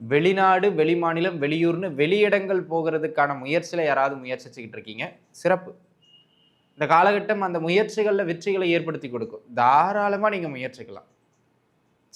வெளிநாடு வெளிமாநிலம் வெளியூர்னு வெளியிடங்கள் போகிறதுக்கான முயற்சியில் யாராவது முயற்சிச்சுக்கிட்டு இருக்கீங்க சிறப்பு. இந்த காலகட்டம் அந்த முயற்சிகளில் வெற்றிகளை ஏற்படுத்தி கொடுக்கும். தாராளமாக நீங்கள் முயற்சிக்கலாம்.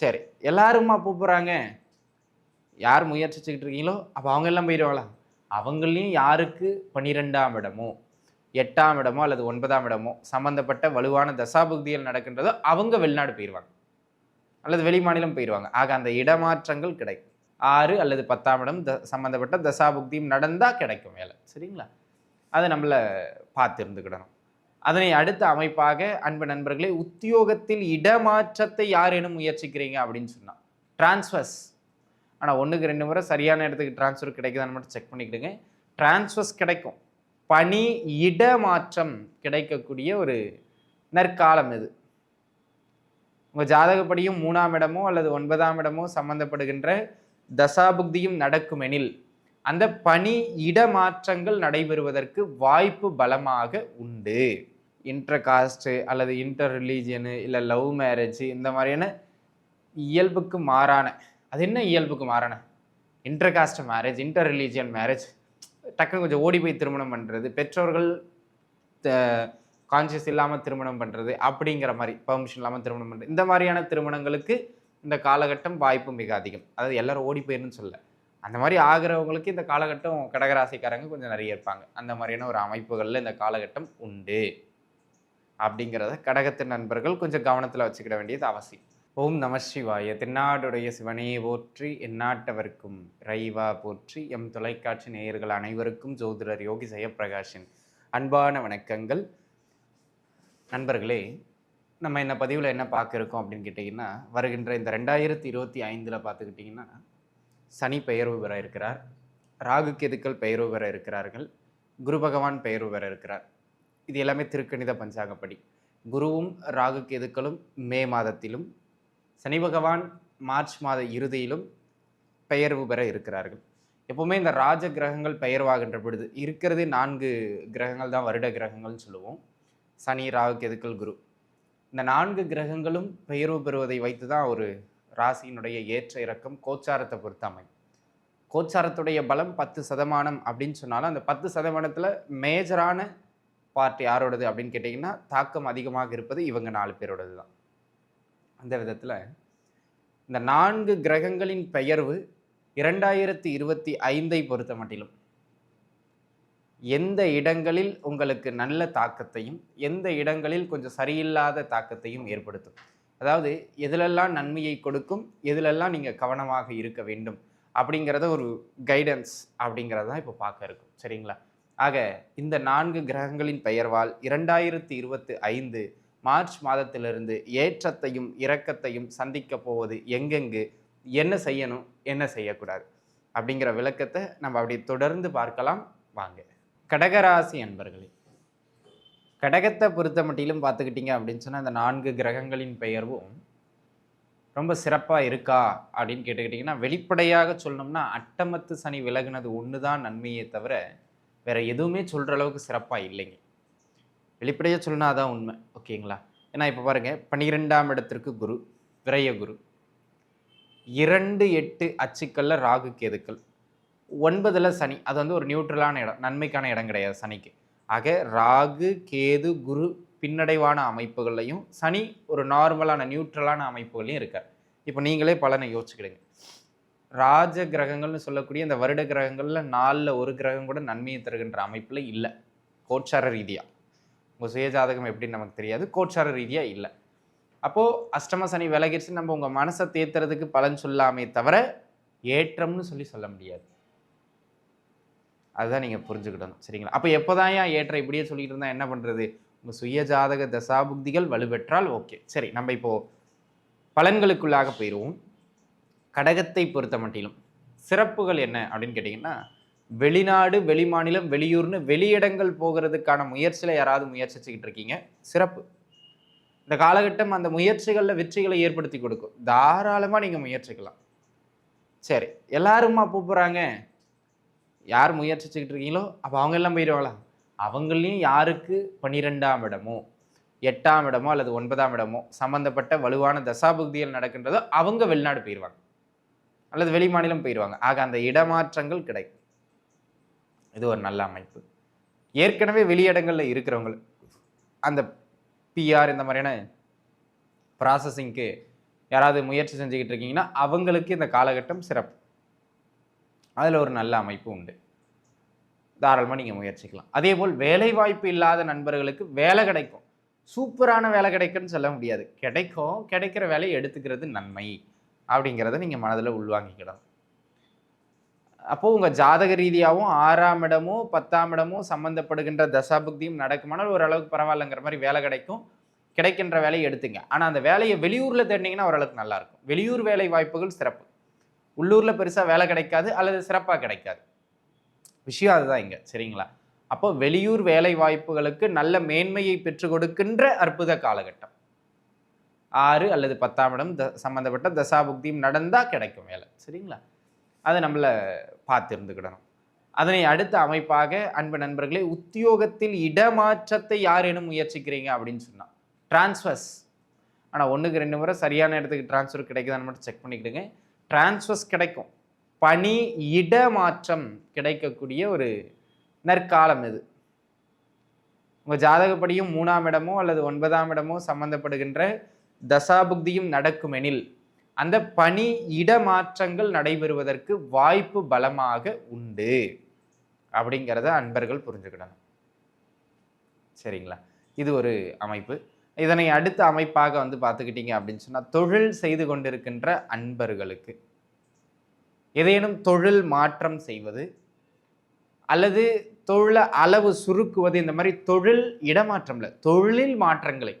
சரி எல்லாருமா போகிறாங்க யார் முயற்சிச்சுக்கிட்டு இருக்கீங்களோ அப்போ அவங்க எல்லாம் போயிடுவாங்களா? அவங்களையும் யாருக்கு? பன்னிரெண்டாம் இடமோ எட்டாம் இடமோ அல்லது ஒன்பதாம் இடமோ சம்பந்தப்பட்ட வலுவான தசாபுக்திகள் நடக்கின்றதோ அவங்க வெளிநாடு போயிடுவாங்க. அல்லது வெளி மாநிலம் போயிடுவாங்க. ஆக அந்த இடமாற்றங்கள் கிடைக்கும். ஆறு அல்லது பத்தாம் இடம் த சம்மந்தப்பட்ட தசாபுக்தியும் நடந்தால் கிடைக்கும் வேலை. சரிங்களா? அதை நம்மளை பார்த்து இருந்துக்கிடணும் அதனை அடுத்த அமைப்பாக அன்பு நண்பர்களே உத்தியோகத்தில் இடமாற்றத்தை யாரேனும் முயற்சிக்கிறீங்க அப்படின்னு சொன்னால் டிரான்ஸ்ஃபர்ஸ் ஆனால் ஒன்றுக்கு ரெண்டு முறை சரியான இடத்துக்கு டிரான்ஸ்ஃபர் கிடைக்குதான்னு மட்டும் செக் பண்ணிக்கிடுங்க. டிரான்ஸ்ஃபர்ஸ் கிடைக்கும். பணி இடமாற்றம் கிடைக்கக்கூடிய ஒரு நற்காலம் இது. உங்கள் ஜாதகப்படியும் மூணாம் இடமோ அல்லது ஒன்பதாம் இடமோ சம்மந்தப்படுகின்ற தசாபுக்தியும் நடக்குமெனில் அந்த பணி இடமாற்றங்கள் நடைபெறுவதற்கு வாய்ப்பு பலமாக உண்டு. இன்டர் காஸ்ட்டு அல்லது இன்டர் ரிலீஜியனு இல்லை லவ் மேரேஜ் இந்த மாதிரியான இயல்புக்கு மாறான அது என்ன இயல்புக்கு மாறான? Inter caste marriage inter religion marriage டக்குன்னு கொஞ்சம் ஓடி போய் திருமணம் பண்ணுறது பெற்றோர்கள் கான்சியஸ் இல்லாமல் திருமணம் பண்ணுறது அப்படிங்கிற மாதிரி பெர்மிஷன் இல்லாமல் திருமணம் பண்ணுறது இந்த மாதிரியான திருமணங்களுக்கு இந்த காலகட்டம் வாய்ப்பு மிக அதிகம். அதாவது எல்லாரும் ஓடி போயிருன்னு சொல்ல அந்த மாதிரி ஆகிறவங்களுக்கு இந்த காலகட்டம் கடகராசிக்காரங்க கொஞ்சம் நிறைய இருப்பாங்க. அந்த மாதிரியான ஒரு அமைப்புகளில் இந்த காலகட்டம் உண்டு. அப்படிங்கிறத கடகத்தின் நண்பர்கள் கொஞ்சம் கவனத்தில் வச்சுக்கிட வேண்டியது அவசியம். ஓம் நம சிவாய. தென்னாடுடைய சிவனையை போற்றி எந்நாட்டவர்க்கும் ரைவா போற்றி. எம் தொலைக்காட்சி நேயர்கள் அனைவருக்கும் ஜோதிடர் யோகி ஜெயபிரகாஷின் அன்பான வணக்கங்கள். நண்பர்களே நம்ம இந்த பதிவில் என்ன பார்க்க இருக்கோம் அப்படின்னு கேட்டிங்கன்னா வருகின்ற இந்த ரெண்டாயிரத்தி இருபத்தி ஐந்தில் பார்த்துக்கிட்டிங்கன்னா சனி பெயர்வு பெற இருக்கிறார். ராகு கெதுக்கள் பெயர்வு பெற இருக்கிறார்கள். குரு பகவான் பெயர்வு பெற இருக்கிறார். இது எல்லாமே திருக்கணித பஞ்சாங்கப்படி. குருவும் ராகு கெதுக்களும் மே மாதத்திலும் சனி பகவான் மார்ச் மாத இறுதியிலும் பெயர்வு பெற இருக்கிறார்கள். எப்போவுமே இந்த ராஜ கிரகங்கள் பெயர்வாகின்ற பொழுது இருக்கிறதே நான்கு கிரகங்கள் தான் வருட கிரகங்கள்னு சொல்லுவோம். சனி ராகு கெதுக்கள் குரு. இந்த நான்கு கிரகங்களும் பெயர்வு பெறுவதை வைத்து தான் ஒரு ராசியினுடைய ஏற்ற இறக்கம் கோச்சாரத்தை பொறுத்த அமையும் கோச்சாரத்துடைய பலம் பத்து சதமானம் அப்படின்னு சொன்னாலும் அந்த பத்து சதமானத்தில் மேஜரான பார்ட் யாரோடது அப்படின்னு கேட்டிங்கன்னா தாக்கம் அதிகமாக இருப்பது இவங்க நாலு பேரோடது தான் அந்த விதத்தில் இந்த நான்கு கிரகங்களின் பெயர்வு இரண்டாயிரத்தி இருபத்தி ஐந்தை பொறுத்த மட்டிலும் எந்த இடங்களில் உங்களுக்கு நல்ல தாக்கத்தையும் எந்த இடங்களில் கொஞ்சம் சரியில்லாத தாக்கத்தையும் ஏற்படுத்தும். அதாவது எதிலெல்லாம் நன்மையை கொடுக்கும் எதிலெல்லாம் நீங்கள் கவனமாக இருக்க வேண்டும் அப்படிங்கிறத ஒரு கைடன்ஸ் அப்படிங்கிறத தான் இப்போ பார்க்க இருக்கும். சரிங்களா? ஆக இந்த நான்கு கிரகங்களின் பெயர்வால் இரண்டாயிரத்தி இருபத்தி ஐந்து மார்ச் மாதத்திலிருந்து ஏற்றத்தையும் இரக்கத்தையும் சந்திக்க போவது எங்கெங்கு என்ன செய்யணும் என்ன செய்யக்கூடாது அப்படிங்கிற விளக்கத்தை நம்ம அப்படி தொடர்ந்து பார்க்கலாம். வாங்க. கடகராசி அன்பர்களே கடகத்தை பொறுத்த மட்டிலும் பார்த்துக்கிட்டிங்க அப்படின்னு சொன்னால் அந்த நான்கு கிரகங்களின் பெயர்வும் ரொம்ப சிறப்பாக இருக்கா அப்படின்னு கேட்டுக்கிட்டிங்கன்னா வெளிப்படையாக சொல்லணும்னா அட்டமத்து சனி விலகுனது ஒன்று தான் நன்மையே தவிர வேறு எதுவுமே சொல்கிற அளவுக்கு சிறப்பாக இல்லைங்க. வெளிப்படையாக சொல்லணும் அதான் உண்மை ஓகேங்களா? ஏன்னா இப்போ பாருங்கள் பன்னிரெண்டாம் இடத்திற்கு குரு விரைய குரு. இரண்டு எட்டு அச்சுக்கல்ல ராகு கேதுக்கள். ஒன்பதில் சனி. அது வந்து ஒரு நியூட்ரலான இடம். நன்மைக்கான இடம் கிடையாது சனிக்கு. ஆக ராகு கேது குரு பின்னடைவான அமைப்புகள்லையும் சனி ஒரு நார்மலான நியூட்ரலான அமைப்புகளையும் இருக்கார். இப்போ நீங்களே பலனை யோசிச்சுக்கிடுங்க. ராஜ கிரகங்கள்னு சொல்லக்கூடிய இந்த வருட கிரகங்களில் நாலில் ஒரு கிரகம் கூட நன்மையை தருகின்ற அமைப்பில் இல்லை. கோட்சார ரீதியாக உங்கள் சுயஜாதகம் எப்படின்னு நமக்கு தெரியாது. கோச்சார ரீதியாக இல்லை. அப்போது அஷ்டம சனி விலகிடுச்சு நம்ம உங்கள் மனசை தேத்துறதுக்கு பலன் சொல்லாமே தவிர ஏற்றம்னு சொல்லி சொல்ல முடியாது. அதுதான் நீங்கள் புரிஞ்சுக்கிடணும். சரிங்களா? அப்போ எப்போதான் ஏன் ஏற்ற இப்படியே சொல்லிட்டு இருந்தால் என்ன பண்ணுறது உங்கள் சுய ஜாதக தசாபுக்திகள் வலுப்பெற்றால் ஓகே. சரி நம்ம இப்போது பலன்களுக்குள்ளாக போயிடுவோம் கடகத்தை பொறுத்த மட்டிலும் சிறப்புகள் என்ன அப்படின்னு கேட்டிங்கன்னா வெளிநாடு வெளிமாநிலம் வெளியூர்னு வெளியிடங்கள் போகிறதுக்கான முயற்சியில் யாராவது முயற்சிச்சுக்கிட்டு இருக்கீங்க சிறப்பு. இந்த காலகட்டம் அந்த முயற்சிகளில் வெற்றிகளை ஏற்படுத்தி கொடுக்கும். தாராளமாக நீங்கள் முயற்சிக்கலாம். சரி எல்லாருமா போகிறாங்க யார் முயற்சிச்சுக்கிட்டு இருக்கீங்களோ அப்போ அவங்க எல்லாம் போயிடுவாங்களா அவங்களையும் யாருக்கு? பன்னிரெண்டாம் இடமோ எட்டாம் இடமோ அல்லது ஒன்பதாம் இடமோ சம்பந்தப்பட்ட வலுவான தசாபுக்திகள் நடக்கின்றதோ அவங்க வெளிநாடு போயிடுவாங்க அல்லது வெளி மாநிலம் போயிடுவாங்க ஆக அந்த இடமாற்றங்கள் கிடைக்கும். இது ஒரு நல்ல அமைப்பு. ஏற்கனவே வெளியிடங்களில் இருக்கிறவங்களுக்கு அந்த பிஆர் இந்த மாதிரியான ப்ராசஸிங்க்கு யாராவது முயற்சி செஞ்சுக்கிட்டு இருக்கீங்கன்னா அவங்களுக்கு இந்த காலகட்டம் சிறப்பு. அதில் ஒரு நல்ல அமைப்பு உண்டு. தாராளமாக நீங்கள் முயற்சிக்கலாம். அதே போல் வேலை வாய்ப்பு இல்லாத நண்பர்களுக்கு வேலை கிடைக்கும். சூப்பரான வேலை கிடைக்கும்னு சொல்ல முடியாது. கிடைக்கும் கிடைக்கிற வேலையை எடுத்துக்கிறது நன்மை அப்படிங்கிறத நீங்கள் மனதில் உள்வாங்கிக்கிடணும். அப்போது உங்கள் ஜாதக ரீதியாகவும் ஆறாம் இடமோ பத்தாம் இடமோ சம்மந்தப்படுகின்ற தசாபுக்தியும் நடக்குமானால் ஓரளவுக்கு பரவாயில்லைங்கிற மாதிரி வேலை கிடைக்கும். கிடைக்கின்ற வேலையை எடுத்துங்க. ஆனால் அந்த வேலையை வெளியூரில் தேடினீங்கன்னா ஓரளவுக்கு நல்லாயிருக்கும் வெளியூர் வேலை வாய்ப்புகள் சிறப்பு. உள்ளூரில் பெருசாக வேலை கிடைக்காது அல்லது சிறப்பாக கிடைக்காது. விஷயம் அதுதான் இங்கே சரிங்களா? அப்போ வெளியூர் வேலை வாய்ப்புகளுக்கு நல்ல மேன்மையை பெற்றுக் கொடுக்கின்ற அற்புத காலகட்டம். ஆறு அல்லது பத்தாம் இடம் த சம்மந்தப்பட்ட தசாபுக்தியும் நடந்தால் கிடைக்கும் வேலை சரிங்களா? அதை நம்மளை பார்த்து இருந்துக்கிடணும் அதனை அடுத்த அமைப்பாக அன்பு நண்பர்களே உத்தியோகத்தில் இடமாற்றத்தை யாரேனும் முயற்சிக்கிறீங்க அப்படின்னு சொன்னால் டிரான்ஸ்ஃபர்ஸ் ஆனால் ஒன்றுக்கு ரெண்டு முறை சரியான இடத்துக்கு டிரான்ஸ்ஃபர் கிடைக்குதான்னு மட்டும் செக் பண்ணிக்கிடுங்க. டிரான்ஸ்ஃபர்ஸ் கிடைக்கும். பணி இடமாற்றம் கிடைக்கக்கூடிய ஒரு நற்காலம் இது. உங்கள் ஜாதகப்படியும் மூணாம் இடமோ அல்லது ஒன்பதாம் இடமோ சம்பந்தப்படுகின்ற தசாபுக்தியும் நடக்குமெனில் அந்த பணி இடமாற்றங்கள் நடைபெறுவதற்கு வாய்ப்பு பலமாக உண்டு. அப்படிங்கிறத அன்பர்கள் புரிஞ்சுக்கிடணும். சரிங்களா? இது ஒரு அமைப்பு. இதனை அடுத்த அமைப்பாக வந்து பார்த்துக்கிட்டீங்க அப்படின்னு சொன்னால் தொழில் செய்து கொண்டிருக்கின்ற அன்பர்களுக்கு. ஏதேனும் தொழில் மாற்றம் செய்வது அல்லது தொழில அளவு சுருக்குவது இந்த மாதிரி தொழில் இடமாற்றம்ல தொழில் மாற்றங்களை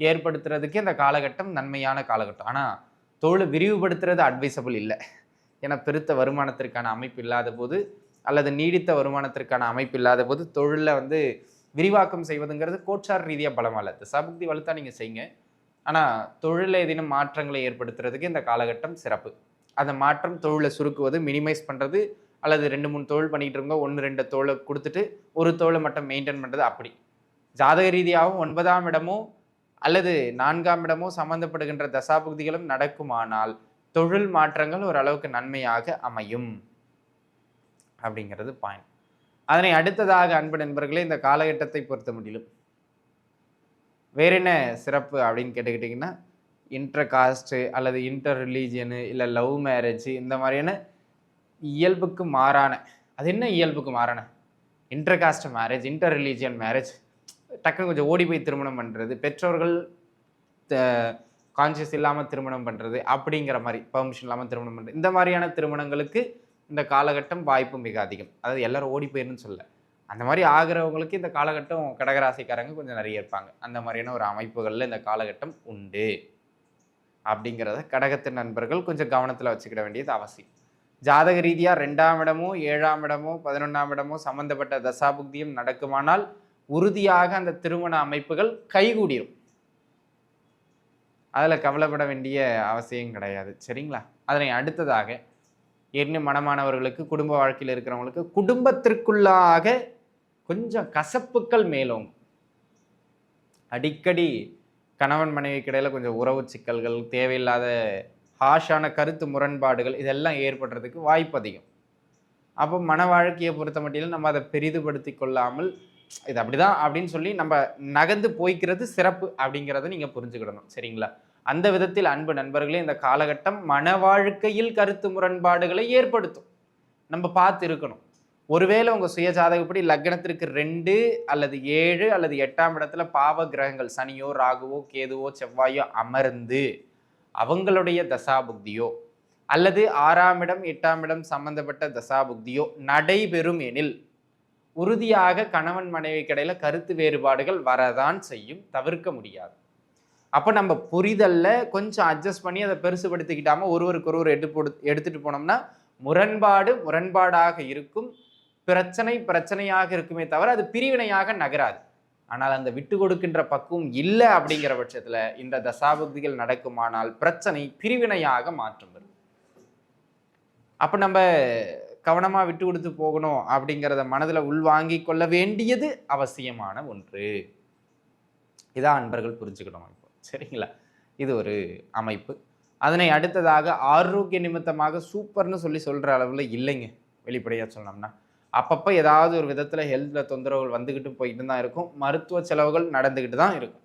ஏற்படுத்துறதுக்கு இந்த காலகட்டம் நன்மையான காலகட்டம். ஆனால் தொழிலை விரிவுபடுத்துறது அட்வைசபிள் இல்லை. ஏன்னா பெருத்த வருமானத்திற்கான அமைப்பு இல்லாத போது அல்லது நீடித்த வருமானத்திற்கான அமைப்பு இல்லாத போது தொழிலில் வந்து விரிவாக்கம் செய்வதுங்கிறது கோட்சார் ரீதியாக பலமல்ல. சபக்தி வலுத்தா நீங்கள் செய்யுங்க. ஆனால் தொழிலில் ஏதேனும் மாற்றங்களை ஏற்படுத்துறதுக்கு இந்த காலகட்டம் சிறப்பு. அந்த மாற்றம் தொழிலை சுருக்குவது மினிமைஸ் பண்ணுறது அல்லது ரெண்டு மூணு தொழில் பண்ணிகிட்டு இருந்தோம் ஒன்று ரெண்டு தோலை கொடுத்துட்டு ஒரு தோலை மட்டும் மெயின்டைன் பண்ணுறது அப்படி. ஜாதக ரீதியாகவும் ஒன்பதாம் இடமோ அல்லது நான்காம் இடமோ சம்மந்தப்படுகின்ற தசாபுக்திகளும் நடக்குமானால் தொழில் மாற்றங்கள் ஓரளவுக்கு நன்மையாக அமையும். அப்படிங்கிறது பாயிண்ட் அதனை அடுத்ததாக அன்பு நண்பர்களே இந்த காலகட்டத்தை பொறுத்த முடியலும் வேற என்ன சிறப்பு அப்படின்னு கேட்டுக்கிட்டிங்கன்னா இன்டர் காஸ்ட்டு அல்லது இன்டர் ரிலீஜியனு இல்லை லவ் மேரேஜ் இந்த மாதிரியான இயல்புக்கு மாறான அது என்ன இயல்புக்கு மாறான? Inter caste marriage inter religion marriage டக்குன்னு கொஞ்சம் ஓடி போய் திருமணம் பண்ணுறது பெற்றோர்கள் கான்சியஸ் இல்லாமல் திருமணம் பண்ணுறது அப்படிங்கிற மாதிரி பர்மிஷன் இல்லாமல் திருமணம் பண்ணுறது இந்த மாதிரியான திருமணங்களுக்கு இந்த காலகட்டம் வாய்ப்பு மிக அதிகம். அதாவது எல்லாரும் ஓடி போயிருன்னு சொல்ல. அந்த மாதிரி ஆகிறவங்களுக்கு இந்த காலகட்டம் கடகராசிக்காரங்க கொஞ்சம் நிறைய இருப்பாங்க. அந்த மாதிரியான ஒரு அமைப்புகளில் இந்த காலகட்டம் உண்டு. அப்படிங்கிறத கடகத்தின் நண்பர்கள் கொஞ்சம் கவனத்தில் வச்சுக்கிட வேண்டியது அவசியம். ஜாதக ரீதியாக ரெண்டாம் இடமோ ஏழாம் இடமோ பதினொன்றாம் இடமோ சம்மந்தப்பட்ட தசாபுக்தியும் நடக்குமானால் உறுதியாக அந்த திருமண அமைப்புகள் கைகூடிரும். அதில் கவலைப்பட வேண்டிய அவசியம் கிடையாது. சரிங்களா? அதனை அடுத்ததாக ஏற்கனவே மனமானவர்களுக்கு குடும்ப வாழ்க்கையில் இருக்கிறவங்களுக்கு குடும்பத்திற்குள்ளாக கொஞ்சம் கசப்புக்கள் மேலும் அடிக்கடி கணவன் மனைவி இடையில் கொஞ்சம் உறவு சிக்கல்கள் தேவையில்லாத ஹாஷான கருத்து முரண்பாடுகள் இதெல்லாம் ஏற்படுறதுக்கு வாய்ப்பு அதிகம். அப்போ மன வாழ்க்கையை பொறுத்த மட்டிலும் நம்ம அதை பெரிதுபடுத்தி கொள்ளாமல் இது அப்படிதான் அப்படின்னு சொல்லி நம்ம நகர்ந்து போய்க்கிறது சிறப்பு அப்படிங்கிறத நீங்கள் புரிஞ்சுக்கிடணும். சரிங்களா? அந்த விதத்தில் அன்பு நண்பர்களே இந்த காலகட்டம் மன வாழ்க்கையில் கருத்து முரண்பாடுகளை ஏற்படுத்தும். நம்ம பார்த்து இருக்கணும் ஒருவேளை உங்கள் சுய ஜாதகப்படி லக்னத்திற்கு ரெண்டு அல்லது ஏழு அல்லது எட்டாம் இடத்துல பாவ கிரகங்கள் சனியோ ராகுவோ கேதுவோ செவ்வாயோ அமர்ந்து அவங்களுடைய தசாபுக்தியோ அல்லது ஆறாம் இடம் எட்டாம் இடம் சம்பந்தப்பட்ட தசாபுக்தியோ நடைபெறும் எனில் உறுதியாக கணவன் மனைவி கடையில் கருத்து வேறுபாடுகள் வரதான் செய்யும். தவிர்க்க முடியாது. அப்போ நம்ம புரிதலில் கொஞ்சம் அட்ஜஸ்ட் பண்ணி அதை பெருசுபடுத்திக்கிட்டாமல் ஒருவருக்கு ஒருவர் எடுத்து எடுத்துகிட்டு போனோம்னா முரண்பாடு முரண்பாடாக இருக்கும். பிரச்சனை பிரச்சனையாக இருக்குமே தவிர அது பிரிவினையாக நகராது. ஆனால் அந்த விட்டு கொடுக்கின்ற பக்குவம் இல்லை அப்படிங்கிற பட்சத்தில் இந்த தசாபுக்திகள் நடக்குமானால் பிரச்சனை பிரிவினையாக மாற்றம் வரும். அப்போ நம்ம கவனமாக விட்டு கொடுத்து போகணும் அப்படிங்கிறத மனதில் உள்வாங்கி கொள்ள வேண்டியது அவசியமான ஒன்று. இதான் அன்பர்கள் புரிஞ்சுக்கணும். சரிங்களா? இது ஒரு அமைப்பு. அதனை அடுத்ததாக ஆரோக்கிய நிமித்தமாக சூப்பர்னு சொல்லி சொல்கிற அளவில் இல்லைங்க. வெளிப்படையாக சொன்னோம்னா அப்பப்போ ஏதாவது ஒரு விதத்தில் ஹெல்த்தில் தொந்தரவுகள் வந்துக்கிட்டு போயிட்டு தான் இருக்கும். மருத்துவ செலவுகள் நடந்துக்கிட்டு தான் இருக்கும்.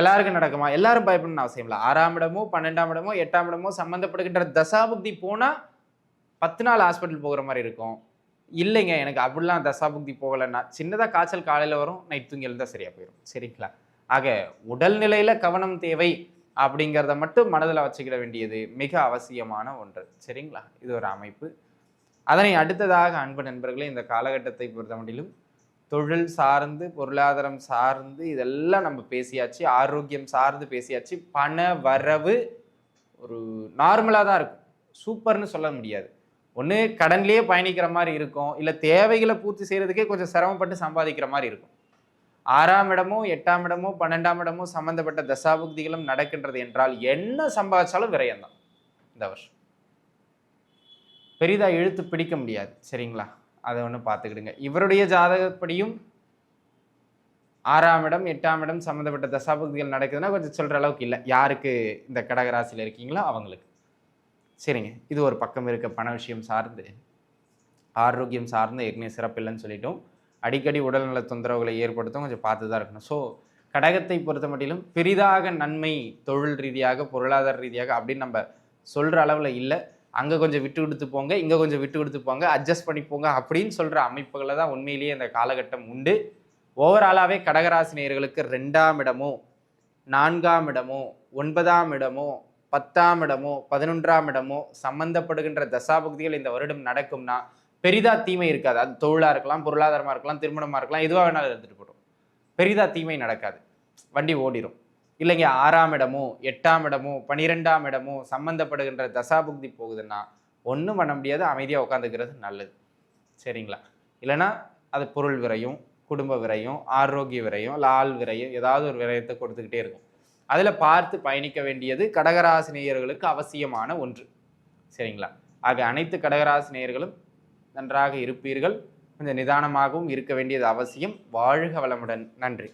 எல்லாருக்கும் நடக்குமா? எல்லாரும் பயப்படணும்னு அவசியம் இல்லை. ஆறாம் இடமோ பன்னெண்டாம் இடமோ எட்டாம் இடமோ சம்மந்தப்படுகின்ற தசாபுக்தி போனால் பத்து நாள் ஹாஸ்பிட்டல் போகிற மாதிரி இருக்கும். இல்லைங்க எனக்கு அப்படிலாம் தசாபுக்தி போகலைன்னா சின்னதாக காய்ச்சல் காலையில் வரும் நைட் தூங்கி தான் சரியாக போயிடும் சரிங்களா? ஆக உடல்நிலையில் கவனம் தேவை அப்படிங்கிறத மட்டும் மனதில் வச்சுக்கிட வேண்டியது மிக அவசியமான ஒன்று. சரிங்களா? இது ஒரு அமைப்பு. அதனை அடுத்ததாக அன்பு நண்பர்களே இந்த காலகட்டத்தை பொறுத்த மட்டிலும் தொழில் சார்ந்து பொருளாதாரம் சார்ந்து இதெல்லாம் நம்ம பேசியாச்சு ஆரோக்கியம் சார்ந்து பேசியாச்சு பண வரவு ஒரு நார்மலாக தான் இருக்கும். சூப்பர்னு சொல்ல முடியாது. ஒன்று கடன்லேயே பயணிக்கிற மாதிரி இருக்கும் இல்லை தேவைகளை பூர்த்தி செய்கிறதுக்கே கொஞ்சம் சிரமப்பட்டு சம்பாதிக்கிற மாதிரி இருக்கும். ஆறாம் இடமோ எட்டாம் இடமோ பன்னெண்டாம் இடமோ சம்பந்தப்பட்ட தசாபுக்திகளும் நடக்கின்றது என்றால் என்ன சம்பாதிச்சாலும் விரயம்தான் இந்த வருஷம். பெரிதாக இழுத்து பிடிக்க முடியாது சரிங்களா? அதை ஒன்று பார்த்துக்கிடுங்க. இவருடைய ஜாதகப்படியும் ஆறாம் இடம் எட்டாம் இடம் சம்மந்தப்பட்ட தசாபுக்திகள் நடக்குதுன்னா கொஞ்சம் சொல்கிற அளவுக்கு இல்லை. யாருக்கு இந்த கடகராசியில் இருக்கீங்களோ அவங்களுக்கு. சரிங்க. இது ஒரு பக்கம் இருக்க பண விஷயம் சார்ந்து ஆரோக்கியம் சார்ந்து ஏற்கனவே சிறப்பில்லைன்னு சொல்லிட்டோம். அடிக்கடி உடல்நல தொந்தரவுகளை ஏற்படுத்தும் கொஞ்சம் பார்த்து தான் இருக்கணும். ஸோ கடகத்தை பொறுத்த மட்டிலும் பெரிதாக நன்மை தொழில் ரீதியாக பொருளாதார ரீதியாக அப்படின்னு நம்ம சொல்கிற அளவில் இல்லை. அங்கே கொஞ்சம் விட்டு கொடுத்து போங்க இங்கே கொஞ்சம் விட்டு கொடுத்து போங்க அட்ஜஸ்ட் பண்ணி போங்க அப்படின்னு சொல்கிற அமைப்புகளை தான் உண்மையிலேயே இந்த காலகட்டம் உண்டு. ஓவராலாகவே கடகராசினியர்களுக்கு ரெண்டாம் இடமோ நான்காம் இடமோ ஒன்பதாம் இடமோ பத்தாம் இடமோ பதினொன்றாம் இடமோ சம்மந்தப்படுகின்ற தசாபக்திகள் இந்த வருடம் நடக்கும்னா பெரிதா தீமை இருக்காது. அது தொழிலாக இருக்கலாம் பொருளாதாரமாக இருக்கலாம் திருமணமாக இருக்கலாம் எதுவாக வேணாலும் எடுத்துகிட்டு போட்டோம் பெரிதா தீமை நடக்காது. வண்டி ஓடிடும் இல்லைங்க ஆறாம் இடமோ எட்டாம் இடமோ பனிரெண்டாம் இடமோ சம்மந்தப்படுகின்ற தசாபுக்தி போகுதுன்னா ஒன்றும் பண்ண முடியாது. அமைதியாக உட்காந்துக்கிறது நல்லது. சரிங்களா? இல்லைன்னா அது பொருள் விரையும் குடும்ப விரையும் ஆரோக்கிய விரையும் லால் விரையும் ஏதாவது ஒரு விரயத்தை கொடுத்துக்கிட்டே இருக்கும். அதில் பார்த்து பயணிக்க வேண்டியது கடகராசினியர்களுக்கு அவசியமான ஒன்று. சரிங்களா? ஆக அனைத்து கடகராசினியர்களும் நன்றாக இருப்பீர்கள். கொஞ்சம் நிதானமாகவும் இருக்க வேண்டியது அவசியம். வாழ்க வளமுடன். நன்றி.